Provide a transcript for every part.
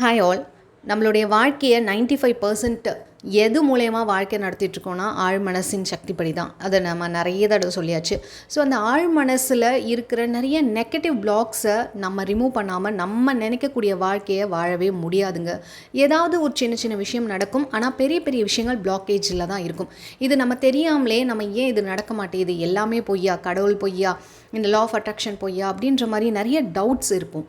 Hi all நம்மளுடைய வாழ்க்கையை 95% five percent எது மூலயமா வாழ்க்கை நடத்திட்டு இருக்கோம்னா ஆழ் மனசின் சக்திப்படி தான் அதை நம்ம நிறைய தடவை சொல்லியாச்சு. ஸோ அந்த ஆழ் மனசில் இருக்கிற நிறைய நெகட்டிவ் பிளாக்ஸை நம்ம ரிமூவ் பண்ணாமல் நம்ம நினைக்கக்கூடிய வாழ்க்கையை வாழவே முடியாதுங்க. ஏதாவது ஒரு சின்ன சின்ன விஷயம் நடக்கும். ஆனால் பெரிய பெரிய விஷயங்கள் பிளாக்கேஜில் தான் இருக்கும். இது நம்ம தெரியாமலே நம்ம ஏன் இது நடக்க மாட்டேங்குது? எல்லாமே பொய்யா? கடவுள் பொய்யா? இந்த லா ஆஃப் அட்ராக்ஷன் பொய்யா? அப்படின்ற மாதிரி நிறைய டவுட்ஸ் இருக்கும்.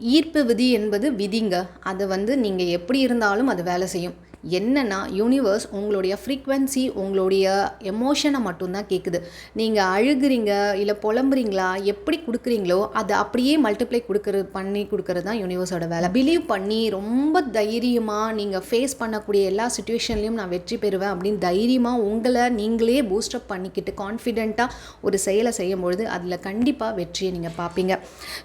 ஈர்ப்பு விதி என்பது விதிங்க. அது வந்து நீங்கள் எப்படி இருந்தாலும் அது வேலை செய்யும். என்னென்னா யூனிவர்ஸ் உங்களுடைய ஃப்ரீக்வன்சி உங்களுடைய எமோஷனை மட்டும்தான் கேட்குது நீங்கள் அழுகுறீங்க இல்லை புலம்புறீங்களா எப்படி கொடுக்குறீங்களோ அதை அப்படியே மல்டிப்ளை கொடுக்குறது பண்ணி கொடுக்குறது தான் யூனிவர்ஸோட வேலை. பிலீவ் பண்ணி ரொம்ப தைரியமாக நீங்கள் ஃபேஸ் பண்ணக்கூடிய எல்லா சுச்சுவேஷன்லேயும் நான் வெற்றி பெறுவேன் அப்படின்னு தைரியமாக உங்களை நீங்களே பூஸ்டப் பண்ணிக்கிட்டு கான்ஃபிடெண்ட்டாக ஒரு செயலை செய்யும் பொழுது அதில் கண்டிப்பாக வெற்றியை நீங்கள் பார்ப்பீங்க.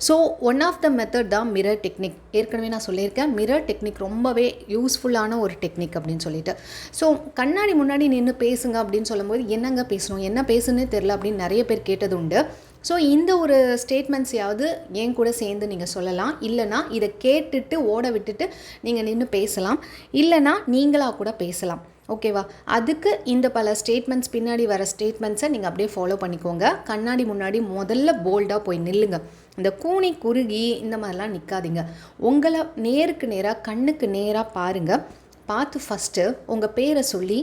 So one of the method தான் மிரர் டெக்னிக் ஏற்கனவே நான் சொல்லியிருக்கேன் மிரர் டெக்னிக் ரொம்பவே யூஸ்ஃபுல்லான ஒரு டெக்னிக் அப்படின்னு சொல்லிட்டு. ஸோ கண்ணாடி முன்னாடி நின்று பேசுங்க அப்படின்னு சொல்லும்போது என்னங்க பேசணும்? என்ன பேசுனே தெரில அப்படின்னு நிறைய பேர் கேட்டது உண்டு ஸோ இந்த ஒரு ஸ்டேட்மெண்ட்ஸையாவது என் கூட சேர்ந்து நீங்கள் சொல்லலாம். இல்லைனா இதை கேட்டுட்டு ஓட விட்டுட்டு நீங்கள் நின்று பேசலாம். இல்லைனா நீங்களாக கூட பேசலாம். ஓகேவா அதுக்கு இந்த பல ஸ்டேட்மெண்ட்ஸ் பின்னாடி வர ஸ்டேட்மெண்ட்ஸை நீங்கள் அப்படியே ஃபாலோ பண்ணிக்கோங்க. கண்ணாடி முன்னாடி முதல்ல போல்டாக போய் நில்லுங்க. இந்த கூனி குறுகி இந்த மாதிரிலாம் நிற்காதீங்க உங்களை நேருக்கு நேராக கண்ணுக்கு நேராக பாருங்கள் பார்த்து ஃபஸ்ட்டு உங்கள் பேரை சொல்லி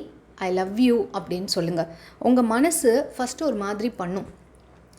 ஐ லவ் யூ அப்படின்னு சொல்லுங்கள் உங்கள் மனசு ஃபஸ்ட்டு ஒரு மாதிரி பண்ணும்.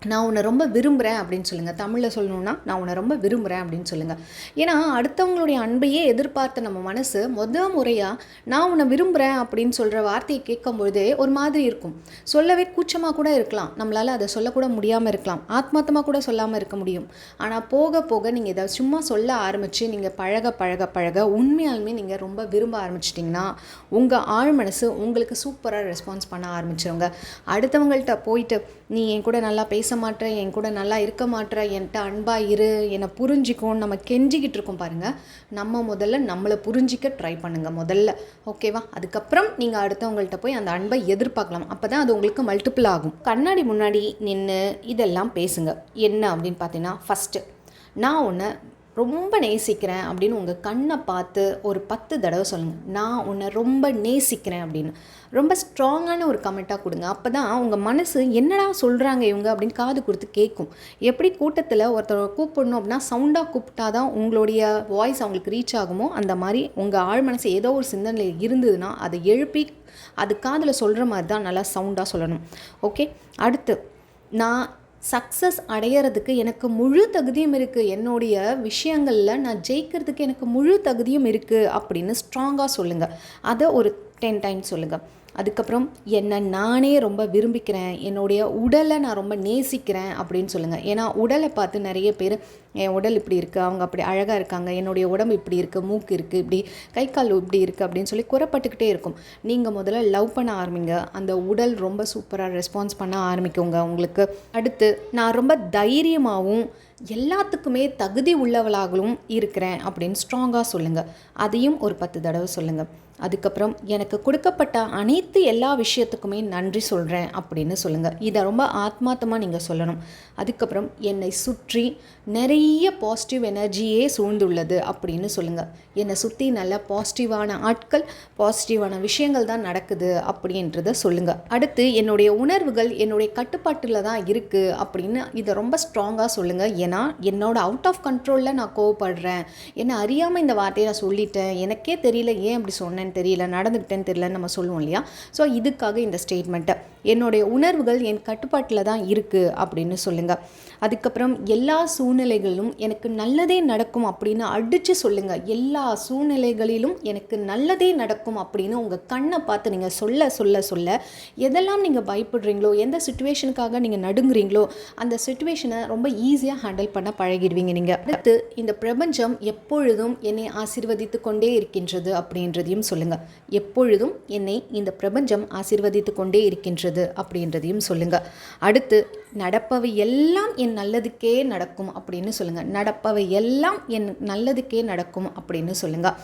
நான் உன்னை ரொம்ப விரும்புகிறேன் அப்படின்னு சொல்லுங்கள் தமிழில் சொல்லணுன்னா நான் உன்னை ரொம்ப விரும்புகிறேன் அப்படின்னு சொல்லுங்கள் ஏன்னா அடுத்தவங்களுடைய அன்பையே எதிர்பார்த்த நம்ம மனசு முத முறையாக நான் உன்னை விரும்புகிறேன் அப்படின்னு சொல்கிற வார்த்தையை கேட்கும்பொழுதே ஒரு மாதிரி இருக்கும். சொல்லவே கூச்சமாக கூட இருக்கலாம். நம்மளால் அதை சொல்லக்கூட முடியாமல் இருக்கலாம். ஆத்மார்த்தமாக கூட சொல்லாமல் இருக்க முடியும். ஆனால் போக போக நீங்கள் இதை சும்மா சொல்ல ஆரம்பித்து நீங்கள் பழக பழக பழக உண்மையாலுமே நீங்கள் ரொம்ப விரும்ப ஆரம்பிச்சிட்டிங்கன்னா உங்கள் ஆழ் மனசு உங்களுக்கு சூப்பராக ரெஸ்பான்ஸ் பண்ண ஆரம்பிச்சிருங்க. அடுத்தவங்கள்ட்ட போயிட்டு நீ என் கூட நல்லா பேச மாட்ற என் கூட நல்லா இருக்க மாட்ற என்கிட்ட அன்பாக இரு என்னை புரிஞ்சிக்கும் நம்ம கெஞ்சிக்கிட்டு இருக்கோம் பாருங்கள் நம்ம முதல்ல நம்மளை புரிஞ்சிக்க ட்ரை பண்ணுங்கள் முதல்ல. ஓகேவா அதுக்கப்புறம் நீங்கள் அடுத்தவங்கள்ட்ட போய் அந்த அன்பை எதிர்பார்க்கலாம். அப்போ தான் அது உங்களுக்கு மல்டிபிள் ஆகும். கண்ணாடி முன்னாடி நின்று இதெல்லாம் பேசுங்க. என்ன அப்படின்னு பார்த்தீங்கன்னா ஃபஸ்ட்டு நான் உன்னை ரொம்ப நேசிக்கிறேன் அப்படின்னு உங்கள் கண்ணை பார்த்து ஒரு பத்து தடவை சொல்லுங்கள் நான் உன்னை ரொம்ப நேசிக்கிறேன் அப்படின்னு. ரொம்ப ஸ்ட்ராங்கான ஒரு கமெண்ட்டாக கொடுங்க. அப்போ தான் உங்கள் மனசு என்னடா சொல்கிறாங்க இவங்க அப்படின்னு காது கொடுத்து கேட்கும் எப்படி கூட்டத்தில் ஒருத்தர் கூப்பிடணும் அப்படின்னா சவுண்டாக கூப்பிட்டா தான் உங்களுடைய வாய்ஸ் அவங்களுக்கு ரீச் ஆகுமோ? அந்த மாதிரி உங்கள் ஆழ் மனசு ஏதோ ஒரு சிந்தனையில் இருந்ததுன்னா அதை எழுப்பி அது காதில் சொல்கிற மாதிரி தான் நல்லா சவுண்டாக சொல்லணும். ஓகே அடுத்து நான் சக்ஸஸ் அடையிறதுக்கு எனக்கு முழு தகுதியும் இருக்குது என்னுடைய விஷயங்களில் நான் ஜெயிக்கிறதுக்கு எனக்கு முழு தகுதியும் இருக்குது அப்படின்னு ஸ்ட்ராங்காக சொல்லுங்கள் அதை ஒரு டென் டைம்ஸ் சொல்லுங்கள் அதுக்கப்புறம் என்னை நானே ரொம்ப விரும்பிக்கிறேன். என்னுடைய உடலை நான் ரொம்ப நேசிக்கிறேன் அப்படின்னு சொல்லுங்கள் ஏன்னா உடலை பார்த்து நிறைய பேர் என் உடல் இப்படி இருக்குது அவங்க அப்படி அழகாக இருக்காங்க என்னுடைய உடம்பு இப்படி இருக்குது மூக்கு இருக்குது இப்படி கை கால் இப்படி இருக்குது அப்படின்னு சொல்லி குறப்பட்டுக்கிட்டே இருக்கும். நீங்கள் முதல்ல லவ் பண்ண ஆரம்பிங்க. அந்த உடல் ரொம்ப சூப்பராக ரெஸ்பான்ஸ் பண்ண ஆரம்பிக்குங்க உங்களுக்கு. அடுத்து நான் ரொம்ப தைரியமாகவும் எல்லாத்துக்குமே தகுதி உள்ளவளாகவும் இருக்கிறேன் அப்படின்னு ஸ்ட்ராங்காக சொல்லுங்கள் அதையும் ஒரு பத்து தடவை சொல்லுங்கள் அதுக்கப்புறம் எனக்கு கொடுக்கப்பட்ட அனைத்து எல்லா விஷயத்துக்குமே நன்றி சொல்கிறேன் அப்படின்னு சொல்லுங்கள் இதை ரொம்ப ஆத்மார்த்தமாக நீங்கள் சொல்லணும். அதுக்கப்புறம் என்னை சுற்றி நிறைய பாசிட்டிவ் எனர்ஜியே சூழ்ந்துள்ளது அப்படின்னு சொல்லுங்கள் என்னை சுற்றி நல்ல பாசிட்டிவான ஆட்கள் பாசிட்டிவான விஷயங்கள் தான் நடக்குது அப்படின்றத சொல்லுங்கள் அடுத்து என்னுடைய உணர்வுகள் என்னுடைய கட்டுப்பாட்டில் தான் இருக்குது அப்படின்னு இதை ரொம்ப ஸ்ட்ராங்காக சொல்லுங்கள் ஏன்னா என்னோட அவுட் ஆஃப் கண்ட்ரோலில் நான் கோவப்படுறேன். என்னை அறியாமல் இந்த வார்த்தையை நான் சொல்லிட்டேன். எனக்கே தெரியல ஏன் அப்படி சொன்னேன்னு தெரியல நடந்துக்கிட்டேன்னு தெரியலன்னு நம்ம சொல்லுவோம் இல்லையா? ஸோ இதுக்காக இந்த ஸ்டேட்மெண்ட்டை என்னுடைய உணர்வுகள் என் கட்டுப்பாட்டில் தான் இருக்குது அப்படின்னு சொல்லுங்கள் அதுக்கப்புறம் எல்லா சூழ்நிலைகளிலும் எனக்கு நல்லதே நடக்கும் அப்படின்னு அடித்து சொல்லுங்கள் எல்லா சூழ்நிலைகளிலும் எனக்கு நல்லதே நடக்கும் அப்படின்னு உங்கள் கண்ணை பார்த்து நீங்கள் சொல்ல சொல்ல சொல்ல எதெல்லாம் நீங்கள் பயப்படுறீங்களோ எந்த சுச்சுவேஷனுக்காக நீங்கள் நடுங்குறீங்களோ அந்த சுச்சுவேஷனை ரொம்ப ஈஸியாக ஹேண்டில் பண்ண பழகிடுவீங்க நீங்கள் அடுத்து இந்த பிரபஞ்சம் எப்பொழுதும் என்னை ஆசிர்வதித்து கொண்டே இருக்கின்றது அப்படின்றதையும் சொல்லுங்கள் எப்பொழுதும் என்னை இந்த பிரபஞ்சம் ஆசிர்வதித்து கொண்டே இருக்கின்றது அப்படின்றதையும் சொல்லுங்கள் அடுத்து நடப்பவை எல்லாம் என் நல்லதுக்கே நடக்கும் அப்படின்னு சொல்லுங்கள் நடப்பவை எல்லாம் என் நல்லதுக்கே நடக்கும் அப்படின்னு சொல்லுங்கள்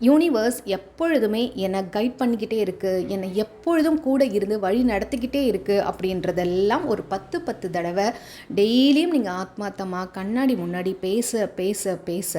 யூனிவர்ஸ் எப்பொழுதுமே என்னை கைட் பண்ணிக்கிட்டே இருக்குது என்னை எப்பொழுதும் கூட இருந்து வழி நடத்திக்கிட்டே இருக்குது அப்படின்றதெல்லாம் ஒரு பத்து பத்து தடவை டெய்லியும் நீங்கள் ஆத்மார்த்தமாக கண்ணாடி முன்னாடி பேச பேச பேச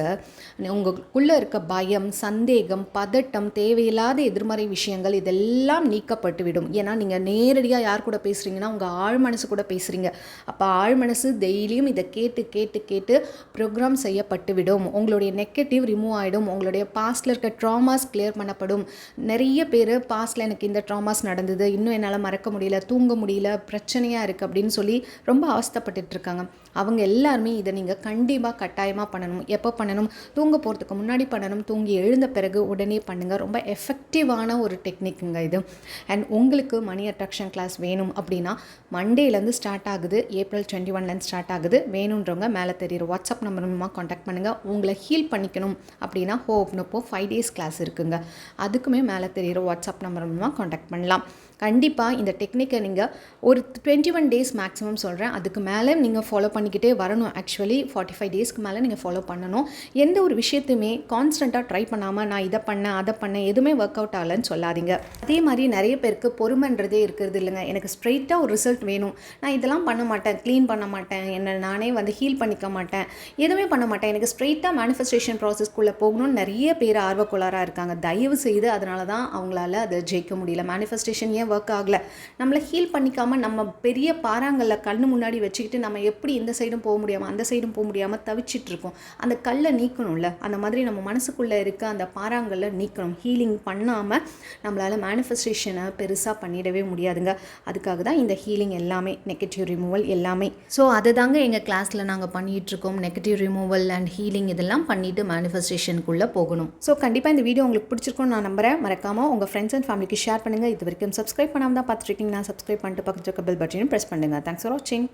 உங்களுக்குள்ளே இருக்க பயம் சந்தேகம் பதட்டம் தேவையில்லாத எதிர்மறை விஷயங்கள் இதெல்லாம் நீக்கப்பட்டு விடும். ஏன்னா நீங்கள் நேரடியாக யார் கூட பேசுகிறீங்கன்னா உங்கள் ஆழ் மனசு கூட பேசுகிறீங்க அப்போ ஆழ் மனசு டெய்லியும் இதை கேட்டு கேட்டு கேட்டு ப்ரோக்ராம் செய்யப்பட்டுவிடும் உங்களுடைய நெகட்டிவ் ரிமூவ் ஆகிடும் உங்களுடைய பாஸ்டில் இருக்க ட்ராமாஸ் கிளியர் பண்ணப்படும். நிறைய பேர் பாஸ்டில் எனக்கு இந்த ட்ராமாஸ் நடந்தது. இன்னும் என்னால் மறக்க முடியல தூங்க முடியல பிரச்சனையாக இருக்குது அப்படின்னு சொல்லி ரொம்ப அவஸ்தப்பட்டுட்டு இருக்காங்க. அவங்க எல்லாருமே இதை நீங்கள் கண்டிப்பாக கட்டாயமாக பண்ணணும். எப்போ பண்ணணும்? தூங்க போகிறதுக்கு முன்னாடி பண்ணணும். தூங்கி எழுந்த பிறகு உடனே பண்ணுங்கள் ரொம்ப எஃபெக்டிவான ஒரு டெக்னிக்குங்க இது. அண்ட் உங்களுக்கு மணி அட்ராக்ஷன் கிளாஸ் வேணும் அப்படின்னா மண்டேலேருந்து ஸ்டார்ட் ஆகுது. ஏப்ரல் டுவெண்ட்டி ஒன்லேருந்து ஸ்டார்ட் ஆகுது. வேணுன்றவங்க மேலே என்னோடய வாட்ஸ்அப் நம்பர் மூலமாக காண்டாக்ட் பண்ணுங்கள் உங்களை ஹீல் பண்ணிக்கணும் அப்படின்னா ஹோப்னப்போ ஃபைவ் டேஸ் கிளாஸ் இருக்குங்க. அதுக்குமே மேலே தெரியுற வாட்ஸ்அப் நம்பர் மூலமாக காண்டாக்ட் பண்ணலாம். கண்டிப்பாக இந்த டெக்னிக்கை நீங்கள் ஒரு டுவெண்ட்டி ஒன் டேஸ் மேக்ஸிமம் சொல்கிறேன் அதுக்கு மேலே நீங்கள் ஃபாலோ பண்ணிக்கிட்டே வரணும். ஆக்சுவலி ஃபார்ட்டி ஃபைவ் டேஸ்க்கு மேலே நீங்கள் ஃபாலோ பண்ணணும். எந்த ஒரு விஷயத்தையுமே கான்ஸ்டண்ட்டாக ட்ரை பண்ணாமல் நான் இதை பண்ணேன் அதை பண்ணேன் எதுவுமே ஒர்க் அவுட் ஆகலைன்னு சொல்லாதீங்க. அதே மாதிரி நிறைய பேருக்கு பொறுமைன்றதே இருக்கிறது இல்லைங்க. எனக்கு ஸ்ட்ரைட்டாக ஒரு ரிசல்ட் வேணும். நான் இதெல்லாம் பண்ண மாட்டேன் க்ளீன் பண்ண மாட்டேன். என்னை நானே வந்து ஹீல் பண்ணிக்க மாட்டேன். எதுவுமே பண்ண மாட்டேன். எனக்கு ஸ்ட்ரைட்டாக மேனிஃபெஸ்டேஷன் ப்ராசஸ்க்குள்ளே போகணும்னு நிறைய பேர் ஆர்வக்குள்ளாராக இருக்காங்க. தயவு செய்து அதனால தான் அவங்களால அதை ஜெயிக்க முடியல. மேனிஃபெஸ்டேஷன் ஏன் ஒர்க் ஆகலை. நம்மளை ஹீல் பண்ணிக்காமல் நம்ம பெரிய பாறாங்கல்ல கண்ணு முன்னாடி வச்சுக்கிட்டு நம்ம எப்படி இந்த சைடும் போக முடியாமல் அந்த சைடும் போக முடியாமல் தவிச்சிட்டு இருக்கோம். அந்த கல்லை நீக்கணும்ல. அந்த மாதிரி நம்ம மனசுக்குள்ளே இருக்க அந்த பாறாங்கல்ல நீக்கணும். ஹீலிங் பண்ணாமல் நம்மளால் மேனிஃபெஸ்டேஷனை பெருசாக பண்ணிடவே முடியாதுங்க. அதுக்காக தான் இந்த ஹீலிங் எல்லாமே நெகட்டிவ் ரிமூவல் எல்லாமே. ஸோ அதை தாங்க எங்கள் கிளாஸில் நாங்கள் பண்ணிகிட்ருக்கோம் நெகட்டிவ் ரிமூவல் அண்ட் ஹீலிங் இதெல்லாம் பண்ணிவிட்டு மேனிஃபெஸ்டேஷனுக்குள்ளே போகணும். ஸோ கண்டிப்பாக இந்த வீடியோ உங்களுக்கு பிடிச்சிருக்கும்னு நான் நம்புகிறேன் மறக்காமல் உங்கள் ஃப்ரெண்ட்ஸ் அண்ட் ஃபேமிலிக்கு ஷேர் பண்ணுங்கள் இது வரைக்கும் சப்ஸ்கிரைப் சப்ஸ்கிரைப் பண்ணாமல் தான் பார்த்துருக்கீங்கன்னா சப்ஸ்கிரைப் பண்ணிட்டு பக்கத்து இருக்க பெல் பட்டனையும் ப்ரெஸ் பண்ணுங்கள் தேங்க்ஸ் ஃபார் வாட்சிங்